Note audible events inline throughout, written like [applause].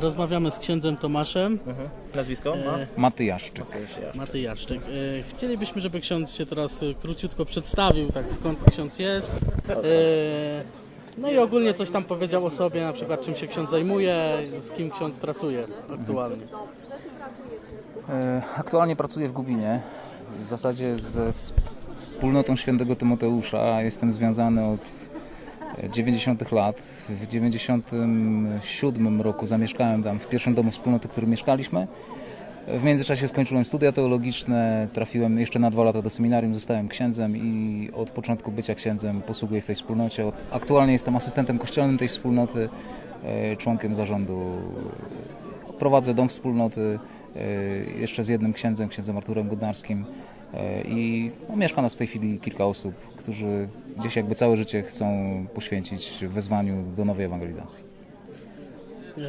rozmawiamy z księdzem Tomaszem Nazwisko? Ma? e, Matyjaszczyk. Matyjaszczyk. E, Chcielibyśmy, żeby ksiądz się teraz e, króciutko przedstawił, tak skąd ksiądz jest. E, No i ogólnie coś tam powiedział o sobie, na przykład czym się ksiądz zajmuje, z kim ksiądz pracuje aktualnie. E, Aktualnie pracuję w Gubinie. W zasadzie z wspólnotą świętego Tymoteusza jestem związany od 90 lat. W 97 roku zamieszkałem tam w pierwszym domu wspólnoty, w którym mieszkaliśmy. W międzyczasie skończyłem studia teologiczne, trafiłem jeszcze na dwa lata do seminarium, zostałem księdzem i od początku bycia księdzem posługuję w tej wspólnocie. Aktualnie jestem asystentem kościelnym tej wspólnoty, e, członkiem zarządu prowadzę dom wspólnoty e, jeszcze z jednym księdzem, księdzem Arturem Godnarskim e, i no, mieszka nas w tej chwili kilka osób, którzy gdzieś jakby całe życie chcą poświęcić wezwaniu do nowej ewangelizacji. E,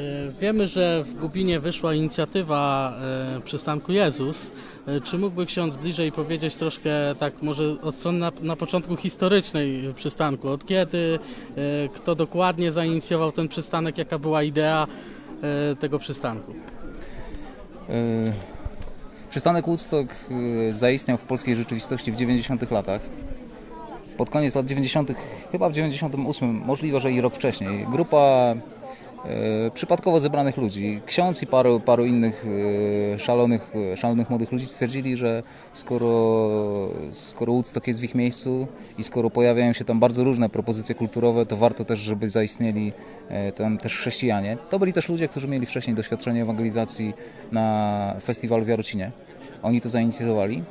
Wiemy, że w Gubinie wyszła inicjatywa e, przystanku Jezus. E, Czy mógłby ksiądz bliżej powiedzieć troszkę, tak może od strony na, na początku historycznej przystanku? Od kiedy, e, kto dokładnie zainicjował ten przystanek, jaka była idea e, tego przystanku? E, Przystanek Woodstock e, zaistniał w polskiej rzeczywistości w 90 latach. Pod koniec lat 90., chyba w 98, możliwe, że i rok wcześniej, grupa e, przypadkowo zebranych ludzi, ksiądz i paru, paru innych e, szalonych, szalonych młodych ludzi stwierdzili, że skoro, skoro Woodstock jest w ich miejscu i skoro pojawiają się tam bardzo różne propozycje kulturowe, to warto też, żeby zaistnieli e, tam też chrześcijanie. To byli też ludzie, którzy mieli wcześniej doświadczenie ewangelizacji na festiwalu w Jarocinie. Oni to zainicjowali.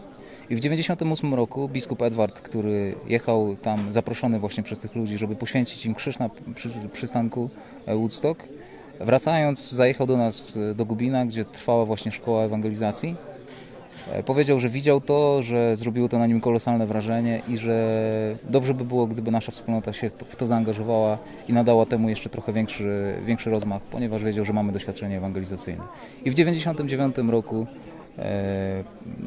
I w 1998 roku biskup Edward, który jechał tam zaproszony właśnie przez tych ludzi, żeby poświęcić im krzyż na przy, przystanku e, Woodstock, wracając zajechał do nas e, do Gubina, gdzie trwała właśnie szkoła ewangelizacji. E, Powiedział, że widział to, że zrobiło to na nim kolosalne wrażenie i że dobrze by było, gdyby nasza wspólnota się w to- zaangażowała i nadała temu jeszcze trochę większy, większy rozmach, ponieważ wiedział, że mamy doświadczenie ewangelizacyjne. I w 1999 roku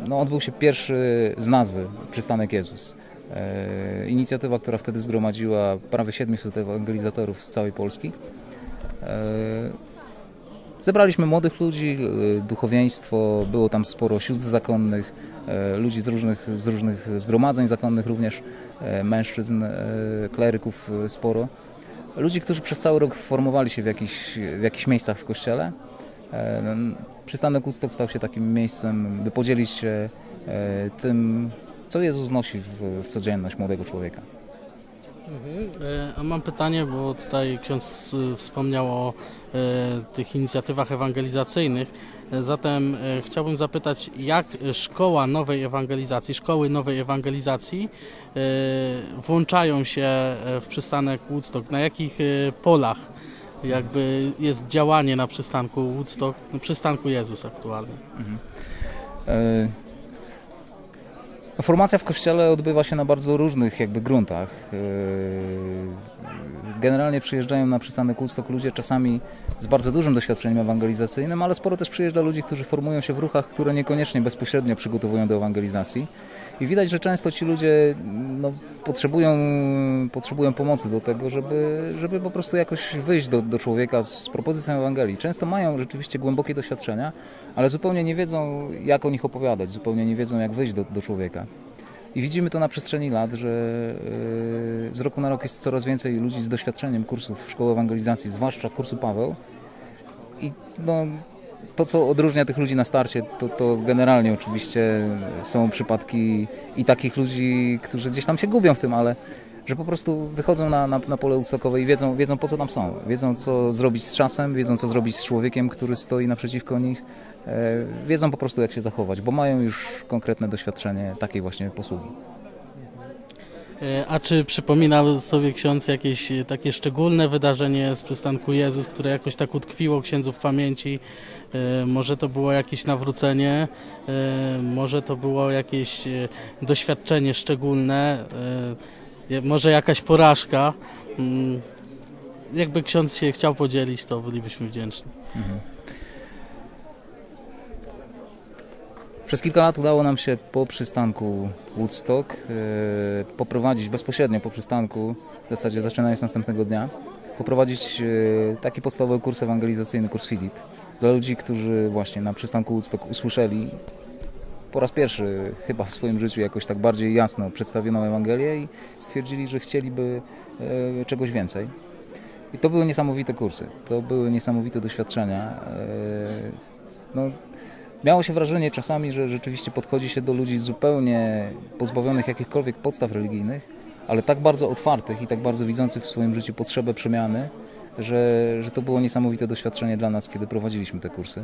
no, odbył się pierwszy z nazwy Przystanek Jezus. E, Inicjatywa, która wtedy zgromadziła prawie 700 ewangelizatorów z całej Polski. E, Zebraliśmy młodych ludzi, e, duchowieństwo, było tam sporo sióstr zakonnych, e, ludzi z różnych, z różnych zgromadzeń zakonnych również, e, mężczyzn, e, kleryków e, sporo. Ludzi, którzy przez cały rok formowali się w jakichś, w jakichś miejscach w kościele. E, no, Przystanek Woodstock stał się takim miejscem, by podzielić się e, tym, co Jezus wnosi w, w codzienność młodego człowieka. E, A mam pytanie, bo tutaj ksiądz e, wspomniał o tych inicjatywach ewangelizacyjnych. Zatem chciałbym zapytać, jak szkoła nowej ewangelizacji, szkoły nowej ewangelizacji włączają się w przystanek Woodstock? Na jakich polach jakby jest działanie na przystanku Woodstock, na przystanku Jezus aktualnie? E, no, Formacja w kościele odbywa się na bardzo różnych jakby gruntach. Generalnie przyjeżdżają na przystanek Woodstock ludzie czasami z bardzo dużym doświadczeniem ewangelizacyjnym, ale sporo też przyjeżdża ludzi, którzy formują się w ruchach, które niekoniecznie bezpośrednio przygotowują do ewangelizacji. I widać, że często ci ludzie no, potrzebują, potrzebują pomocy do tego, żeby, żeby po prostu jakoś wyjść do, do człowieka z propozycją Ewangelii. Często mają rzeczywiście głębokie doświadczenia, ale zupełnie nie wiedzą, jak o nich opowiadać, zupełnie nie wiedzą, jak wyjść do, do człowieka. I widzimy to na przestrzeni lat, że yy, z roku na rok jest coraz więcej ludzi z doświadczeniem kursów szkoły ewangelizacji, zwłaszcza kursu Paweł. I no, to, co odróżnia tych ludzi na starcie, to, to generalnie oczywiście są przypadki i takich ludzi, którzy gdzieś tam się gubią w tym, ale że po prostu wychodzą na, na, na pole Woodstockowe i wiedzą, wiedzą po co tam są. Wiedzą co zrobić z czasem, wiedzą co zrobić z człowiekiem, który stoi naprzeciwko nich. E, wiedzą po prostu jak się zachować, bo mają już konkretne doświadczenie takiej właśnie posługi. E, A czy przypominał sobie ksiądz jakieś takie szczególne wydarzenie z przystanku Jezus, które jakoś tak utkwiło księdzu w pamięci? E, Może to było jakieś nawrócenie, może to było jakieś doświadczenie szczególne, może jakaś porażka. Mm, Jakby ksiądz się chciał podzielić, to bylibyśmy wdzięczni. Przez kilka lat udało nam się po przystanku Woodstock e, poprowadzić bezpośrednio po przystanku, w zasadzie zaczynając następnego dnia, poprowadzić e, taki podstawowy kurs ewangelizacyjny, kurs Filip, dla ludzi, którzy właśnie na przystanku Woodstock usłyszeli po raz pierwszy chyba w swoim życiu jakoś tak bardziej jasno przedstawioną Ewangelię i stwierdzili, że chcieliby e, czegoś więcej. I to były niesamowite kursy, to były niesamowite doświadczenia. E, No, miało się wrażenie czasami, że rzeczywiście podchodzi się do ludzi zupełnie pozbawionych jakichkolwiek podstaw religijnych, ale tak bardzo otwartych i tak bardzo widzących w swoim życiu potrzebę przemiany, że, że to było niesamowite doświadczenie dla nas, kiedy prowadziliśmy te kursy.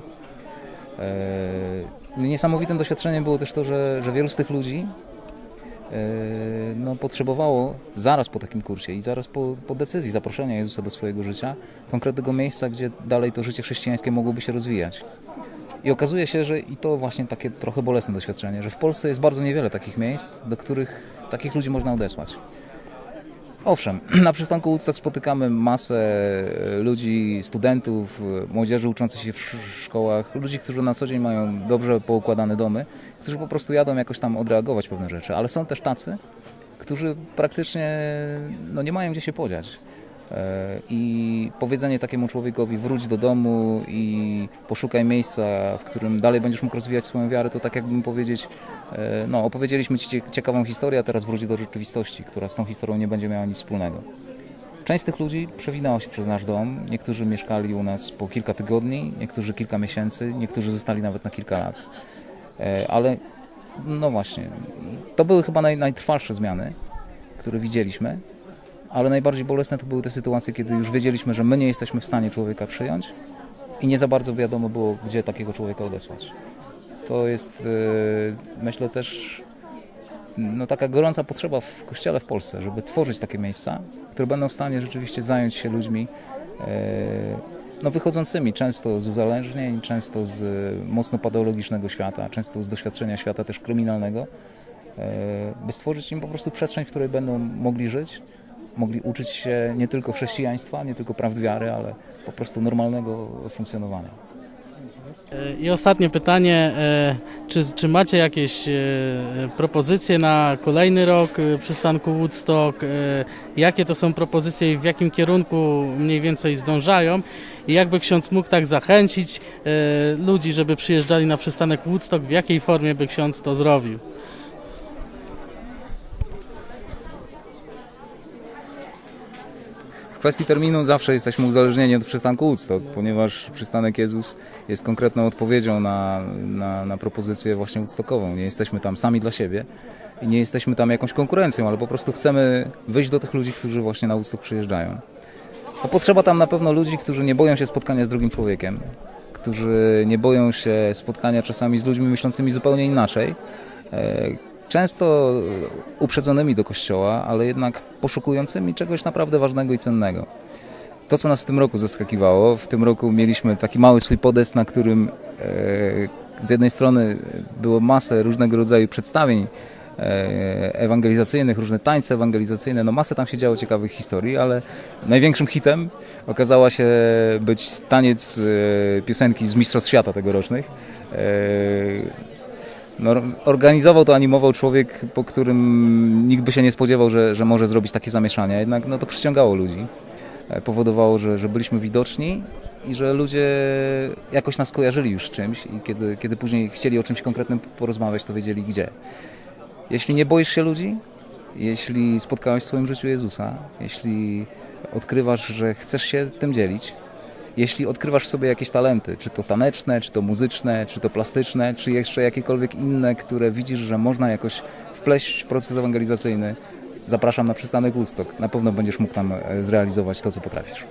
Niesamowitym doświadczeniem było też to, że, że wielu z tych ludzi e, no, potrzebowało zaraz po takim kursie i zaraz po, po decyzji zaproszenia Jezusa do swojego życia konkretnego miejsca, gdzie dalej to życie chrześcijańskie mogłoby się rozwijać. I okazuje się, że i to właśnie takie trochę bolesne doświadczenie, że w Polsce jest bardzo niewiele takich miejsc, do których takich ludzi można odesłać. Owszem, [clears throat] na przystanku Woodstock spotykamy masę e, ludzi, studentów, e, młodzieży uczących się w sz- szkołach, ludzi, którzy na co dzień mają dobrze poukładane domy, którzy po prostu jadą jakoś tam odreagować pewne rzeczy, ale są też tacy, którzy praktycznie no, nie mają gdzie się podziać. E, I powiedzenie takiemu człowiekowi wróć do domu i poszukaj miejsca, w którym dalej będziesz mógł rozwijać swoją wiarę, to tak jakbym powiedzieć, e, no opowiedzieliśmy Ci cie- ciekawą historię, a teraz wróć do rzeczywistości, która z tą historią nie będzie miała nic wspólnego. Część z tych ludzi przewinęła się przez nasz dom. Niektórzy mieszkali u nas po kilka tygodni, niektórzy kilka miesięcy, niektórzy zostali nawet na kilka lat. E, Ale no właśnie, to były chyba naj, najtrwalsze zmiany, które widzieliśmy, ale najbardziej bolesne to były te sytuacje, kiedy już wiedzieliśmy, że my nie jesteśmy w stanie człowieka przyjąć i nie za bardzo wiadomo było, gdzie takiego człowieka odesłać. To jest, e, myślę, też no, taka gorąca potrzeba w kościele w Polsce, żeby tworzyć takie miejsca, które będą w stanie rzeczywiście zająć się ludźmi e, no, wychodzącymi często z uzależnień, często z mocno patologicznego świata, często z doświadczenia świata też kryminalnego, e, by stworzyć im po prostu przestrzeń, w której będą mogli żyć, mogli uczyć się nie tylko chrześcijaństwa, nie tylko prawd wiary, ale po prostu normalnego funkcjonowania. I ostatnie pytanie, e, czy, czy macie jakieś e, propozycje na kolejny rok e, przystanku Woodstock? Jakie to są propozycje i w jakim kierunku mniej więcej zdążają? I jakby ksiądz mógł tak zachęcić ludzi, żeby przyjeżdżali na przystanek Woodstock, w jakiej formie by ksiądz to zrobił? Kwestii terminu zawsze jesteśmy uzależnieni od przystanku Woodstock, ponieważ przystanek Jezus jest konkretną odpowiedzią na, na, na propozycję właśnie Woodstockową. Nie jesteśmy tam sami dla siebie i nie jesteśmy tam jakąś konkurencją, ale po prostu chcemy wyjść do tych ludzi, którzy właśnie na Woodstock przyjeżdżają. To potrzeba tam na pewno ludzi, którzy nie boją się spotkania z drugim człowiekiem, którzy nie boją się spotkania czasami z ludźmi myślącymi zupełnie inaczej. E, Często uprzedzonymi do kościoła, ale jednak poszukującymi czegoś naprawdę ważnego i cennego. To, co nas w tym roku zaskakiwało, w tym roku mieliśmy taki mały swój podest, na którym e, z jednej strony było masę różnego rodzaju przedstawień e, ewangelizacyjnych, różne tańce ewangelizacyjne, no masę tam się działo ciekawych historii, ale największym hitem okazała się być taniec e, piosenki z Mistrzostw Świata tegorocznych. No, organizował to, animował człowiek, po którym nikt by się nie spodziewał, że, że może zrobić takie zamieszanie. Jednak no, to przyciągało ludzi. E, Powodowało, że, że byliśmy widoczni i że ludzie jakoś nas kojarzyli już z czymś i kiedy, kiedy później chcieli o czymś konkretnym porozmawiać, to wiedzieli gdzie. Jeśli nie boisz się ludzi, jeśli spotkałeś w swoim życiu Jezusa, jeśli odkrywasz, że chcesz się tym dzielić, jeśli odkrywasz w sobie jakieś talenty, czy to taneczne, czy to muzyczne, czy to plastyczne, czy jeszcze jakiekolwiek inne, które widzisz, że można jakoś wpleść w proces ewangelizacyjny, zapraszam na przystanek Woodstock. Na pewno będziesz mógł tam e, zrealizować to, co potrafisz.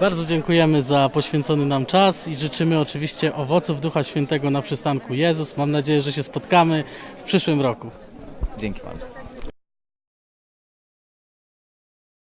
Bardzo dziękujemy za poświęcony nam czas i życzymy oczywiście owoców Ducha Świętego na przystanku Jezus. Mam nadzieję, że się spotkamy w przyszłym roku. Dzięki bardzo.